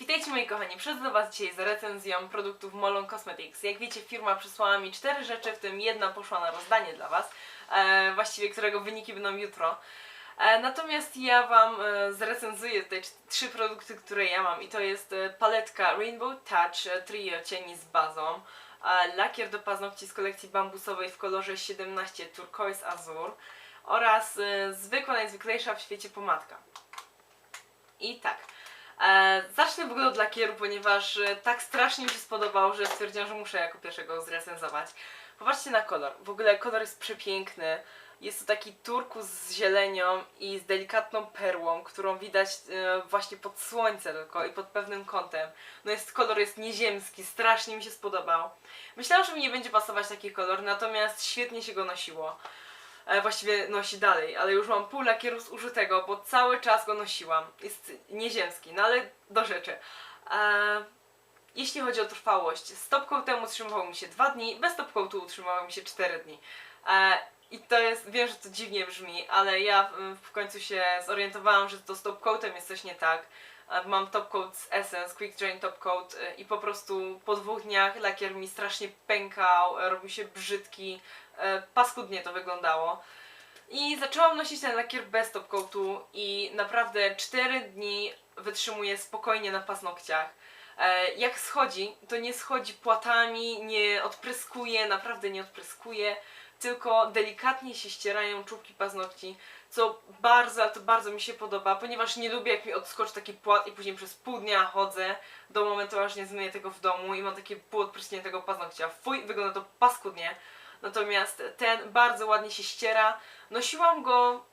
Witajcie moi kochani, do Was dzisiaj z recenzją produktów Molon Cosmetics. Jak wiecie, firma przysłała mi cztery rzeczy, w tym jedna poszła na rozdanie dla Was, e, właściwie którego wyniki będą jutro. E, natomiast ja Wam e, zrecenzuję tutaj trzy produkty, które ja mam i to jest e, paletka Rainbow Touch e, Trio cieni z bazą, e, lakier do paznokci z kolekcji bambusowej w kolorze 17 Turquoise Azur oraz e, zwykła, najzwyklejsza w świecie pomadka. I tak, zacznę w ogóle od lakieru, ponieważ e, tak strasznie mi się spodobał, że stwierdziłam, że muszę jako pierwszego zrecenzować. Popatrzcie na kolor. W ogóle kolor jest przepiękny. Jest to taki turkus z zielenią i z delikatną perłą, którą widać e, właśnie pod słońce tylko i pod pewnym kątem. No jest kolor jest nieziemski, strasznie mi się spodobał. Myślałam, że mi nie będzie pasować taki kolor, natomiast świetnie się go nosiło. E, właściwie nosi dalej, ale już mam pół lakieru zużytego, bo cały czas go nosiłam. Jest nieziemski, no ale do rzeczy. E, jeśli chodzi o trwałość, z topcoatem utrzymywał mi się 2 dni, bez topcoatu utrzymywał mi się 4 dni. E, I to jest, wiem, że to dziwnie brzmi, ale ja w końcu się zorientowałam, że to z topcoatem jest coś nie tak. Mam topcoat z Essence, Quick Drain Topcoat i po prostu po dwóch dniach lakier mi strasznie pękał, robił się brzydki, paskudnie to wyglądało. I zaczęłam nosić ten lakier bez topcoatu i naprawdę 4 dni wytrzymuje spokojnie na paznokciach. E, Jak schodzi, to nie schodzi płatami, nie odpryskuje, naprawdę nie odpryskuje, tylko delikatnie się ścierają czubki paznokci, co bardzo, to bardzo mi się podoba, ponieważ nie lubię jak mi odskoczy taki płat i później przez pół dnia chodzę do momentu, aż nie zmyję tego w domu i mam takie pół odpryskniętego paznokcia. Fuj, wygląda to paskudnie. Natomiast ten bardzo ładnie się ściera. Nosiłam go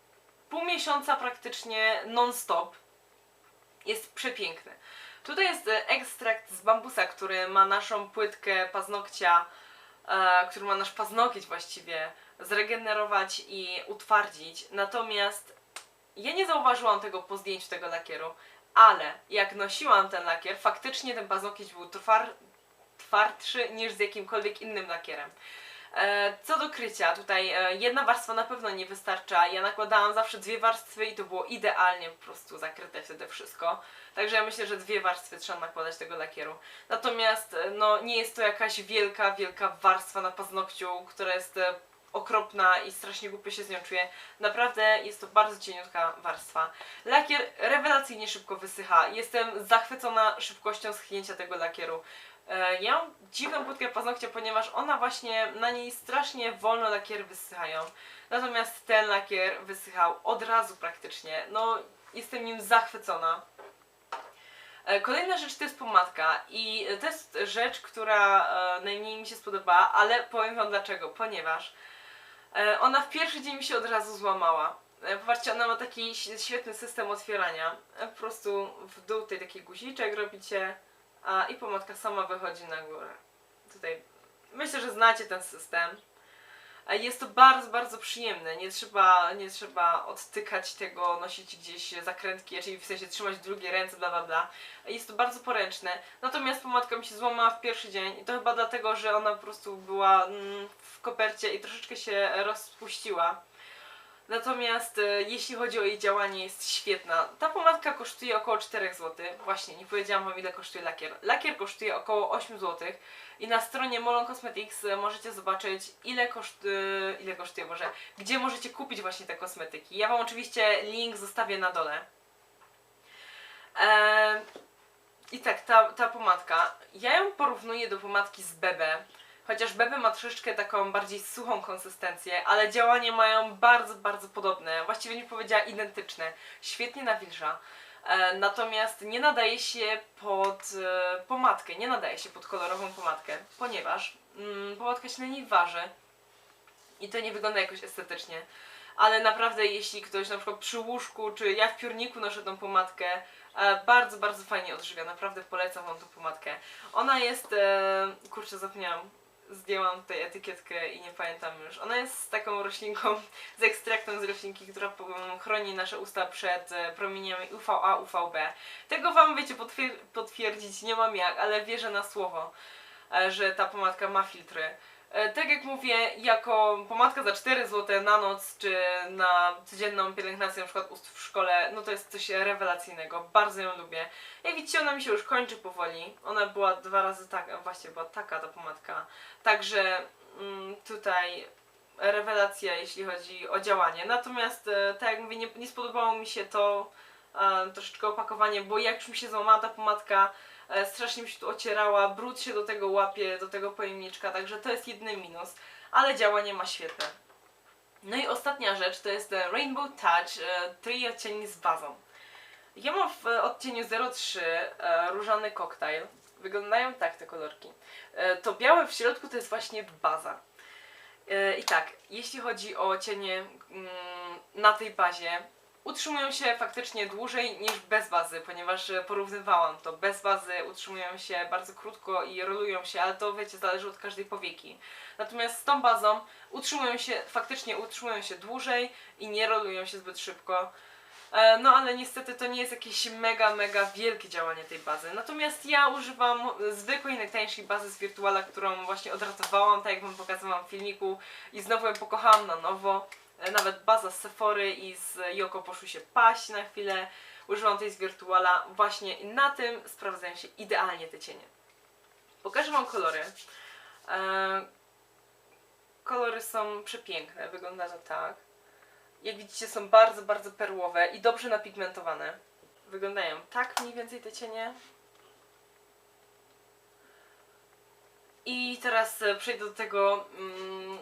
pół miesiąca praktycznie non-stop. Jest przepiękny. Tutaj jest ekstrakt z bambusa, który ma naszą płytkę paznokcia, e, który ma nasz paznokieć właściwie zregenerować i utwardzić. Natomiast ja nie zauważyłam tego po zdjęciu tego lakieru, ale jak nosiłam ten lakier, faktycznie ten paznokieć był twar, twardszy niż z jakimkolwiek innym lakierem. E, Co do krycia, tutaj e, jedna warstwa na pewno nie wystarcza. Ja nakładałam zawsze dwie warstwy i to było idealnie po prostu zakryte wtedy wszystko. Także ja myślę, że dwie warstwy trzeba nakładać tego lakieru. Natomiast e, no, nie jest to jakaś wielka, wielka warstwa na paznokciu, która jest okropna i strasznie głupio się z nią czuję. Naprawdę jest to bardzo cieniutka warstwa. Lakier rewelacyjnie szybko wysycha. Jestem zachwycona szybkością schnięcia tego lakieru. E, Ja mam dziwną płytkę paznokcia, ponieważ ona właśnie, na niej strasznie wolno lakiery wysychają. Natomiast ten lakier wysychał od razu praktycznie. No, jestem nim zachwycona. E, Kolejna rzecz to jest pomadka i to jest rzecz, która e, najmniej mi się spodobała, ale powiem wam dlaczego, ponieważ ona w pierwszy dzień mi się od razu złamała. Popatrzcie, ona ma taki świetny system otwierania. Po prostu w dół tutaj taki guziczek robicie a, i pomadka sama wychodzi na górę. Tutaj myślę, że znacie ten system. Jest to bardzo, bardzo przyjemne. Nie trzeba, nie trzeba odtykać tego, nosić gdzieś zakrętki, czyli w sensie trzymać drugie ręce, bla bla bla. Jest to bardzo poręczne. Natomiast pomadka mi się złamała w pierwszy dzień i to chyba dlatego, że ona po prostu była mm, w kopercie i troszeczkę się rozpuściła. Natomiast e, jeśli chodzi o jej działanie, jest świetna. Ta pomadka kosztuje około 4 zł. Właśnie, nie powiedziałam wam ile kosztuje lakier. Lakier kosztuje około 8 zł. I na stronie Molon Cosmetics e, możecie zobaczyć ile, koszt, e, ile kosztuje, może gdzie możecie kupić właśnie te kosmetyki. Ja wam oczywiście link zostawię na dole. Eee, I tak, ta, ta pomadka. Ja ją porównuję do pomadki z Bebe. Chociaż Bebe ma troszeczkę taką bardziej suchą konsystencję, ale działanie mają bardzo, bardzo podobne. Właściwie nie powiedziała identyczne. Świetnie nawilża. E, natomiast nie nadaje się pod e, pomadkę, nie nadaje się pod kolorową pomadkę, ponieważ mm, pomadka się na niej waży i to nie wygląda jakoś estetycznie. Ale naprawdę, jeśli ktoś na przykład przy łóżku, czy ja w piórniku noszę tą pomadkę, e, bardzo, bardzo fajnie odżywia. Naprawdę polecam Wam tą pomadkę. Ona jest, kurczę, zapomniałam, zdjęłam tutaj etykietkę i nie pamiętam już. Ona jest taką roślinką, z ekstraktem z roślinki, która chroni nasze usta przed e, promieniami UVA, UVB. Tego Wam, wiecie, potwier- potwierdzić nie mam jak, ale wierzę na słowo, e, że ta pomadka ma filtry. E, Tak jak mówię, jako pomadka za 4 zł na noc, czy na codzienną pielęgnację, na przykład ust w szkole, no to jest coś rewelacyjnego. Bardzo ją lubię. Jak widzicie, ona mi się już kończy powoli. Ona była dwa razy taka, właśnie była taka ta pomadka. Także mm, tutaj rewelacja, jeśli chodzi o działanie. Natomiast, e, tak jak mówię, nie, nie spodobało mi się to e, troszeczkę opakowanie, bo jak już mi się złamała ta pomadka, strasznie mi się tu ocierała, brud się do tego łapie, do tego pojemniczka, także to jest jedyny minus, ale działanie ma świetne. No i ostatnia rzecz to jest e, Rainbow Touch e, trio cieni z bazą. Ja mam w e, odcieniu 03 e, różany koktajl. Wyglądają tak te kolorki. E, to białe w środku to jest właśnie baza. E, I tak, jeśli chodzi o cienie mm, na tej bazie, utrzymują się faktycznie dłużej niż bez bazy, ponieważ porównywałam to. Bez bazy utrzymują się bardzo krótko i rolują się, ale to wiecie, zależy od każdej powieki. Natomiast z tą bazą utrzymują się, faktycznie utrzymują się dłużej i nie rolują się zbyt szybko. E, No ale niestety to nie jest jakieś mega, mega wielkie działanie tej bazy. Natomiast ja używam zwykłej, najtańszej bazy z Virtuala, którą właśnie odratowałam, tak jak wam pokazywałam w filmiku i znowu ją pokochałam na nowo. E, Nawet baza z Sephory i z Yoko poszły się paść na chwilę. Używam tej z Virtuala właśnie na tym sprawdzają się idealnie te cienie. Pokażę wam kolory. E, Kolory są przepiękne, wygląda to tak. Jak widzicie są bardzo, bardzo perłowe i dobrze napigmentowane. Wyglądają tak mniej więcej te cienie. I teraz e, przejdę do tego, mm,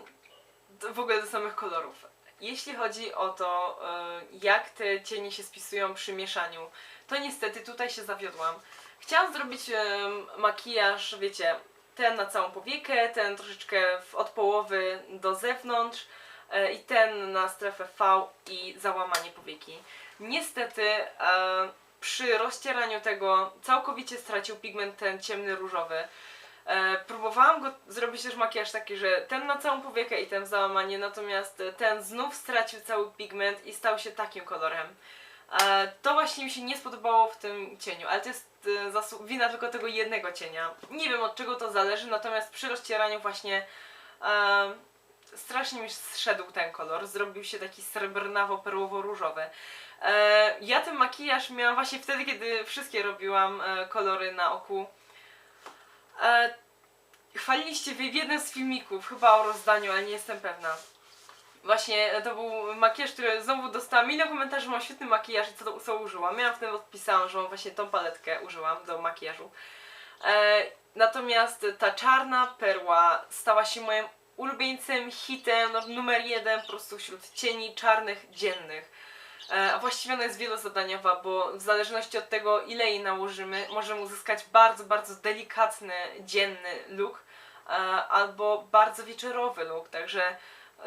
w ogóle do samych kolorów. Jeśli chodzi o to, e, jak te cienie się spisują przy mieszaniu, to niestety tutaj się zawiodłam. Chciałam zrobić em, makijaż, wiecie, ten na całą powiekę, ten troszeczkę od połowy do zewnątrz e, i ten na strefę V i załamanie powieki. Niestety przy rozcieraniu tego całkowicie stracił pigment ten ciemny różowy. E, próbowałam go zrobić też makijaż taki, że ten na całą powiekę i ten w załamanie, natomiast ten znów stracił cały pigment i stał się takim kolorem. E, to właśnie mi się nie spodobało w tym cieniu, ale to jest e, wina tylko tego jednego cienia. Nie wiem od czego to zależy, natomiast przy rozcieraniu właśnie e, strasznie mi zszedł ten kolor, zrobił się taki srebrnawo-perłowo-różowy. E, ja ten makijaż miałam właśnie wtedy, kiedy wszystkie robiłam kolory na oku. E, chwaliliście w jednym z filmików, chyba o rozdaniu, ale nie jestem pewna. Właśnie to był makijaż, który znowu dostałam milion komentarzy, mam świetny makijaż i co, co użyłam. Miałam wtedy odpisałam, że właśnie tą paletkę użyłam do makijażu. E, natomiast ta czarna perła stała się moim ulubieńcem, hitem, no, numer jeden po prostu wśród cieni czarnych dziennych. E, A właściwie ona jest wielozadaniowa, bo w zależności od tego, ile jej nałożymy, możemy uzyskać bardzo, bardzo delikatny, dzienny look e, albo bardzo wieczorowy look, także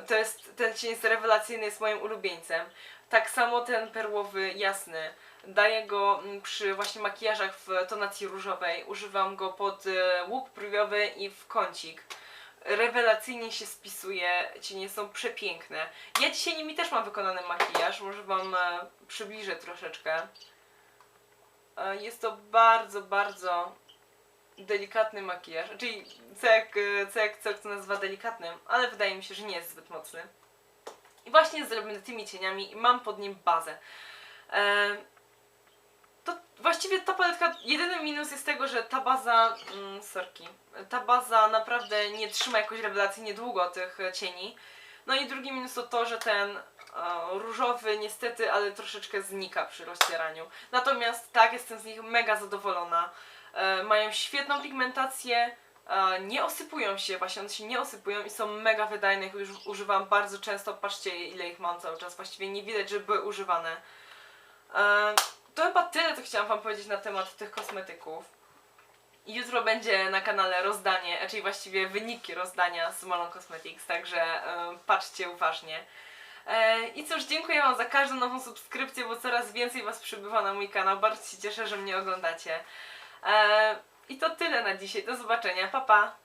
to jest, ten cień jest rewelacyjny, jest moim ulubieńcem. Tak samo ten perłowy, jasny. Daję go mm, przy właśnie makijażach w tonacji różowej. Używam go pod e, łuk brwiowy i w kącik. Rewelacyjnie się spisuje, cienie są przepiękne. Ja dzisiaj nimi też mam wykonany makijaż, może wam e, przybliżę troszeczkę. E, Jest to bardzo, bardzo delikatny makijaż. Czyli jak, e, co jak co kto nazywa delikatnym, ale wydaje mi się, że nie jest zbyt mocny. I właśnie jest zrobiony tymi cieniami i mam pod nim bazę. To właściwie ta paletka, jedyny minus jest tego, że ta baza, mm, sorki, ta baza naprawdę nie trzyma jakoś rewelacyjnie długo tych e, cieni. No i drugi minus to to, że ten e, różowy niestety, ale troszeczkę znika przy rozcieraniu. Natomiast tak, jestem z nich mega zadowolona. E, mają świetną pigmentację, e, nie osypują się, właśnie one się nie osypują i są mega wydajne, ich już używam bardzo często, patrzcie ile ich mam cały czas, właściwie nie widać, żeby były używane. E, to chyba tyle, co chciałam wam powiedzieć na temat tych kosmetyków. Jutro będzie na kanale rozdanie, czyli właściwie wyniki rozdania z Malon Cosmetics, także e, patrzcie uważnie. E, I cóż, dziękuję Wam za każdą nową subskrypcję, bo coraz więcej Was przybywa na mój kanał. Bardzo się cieszę, że mnie oglądacie. E, I to tyle na dzisiaj. Do zobaczenia. Pa, pa!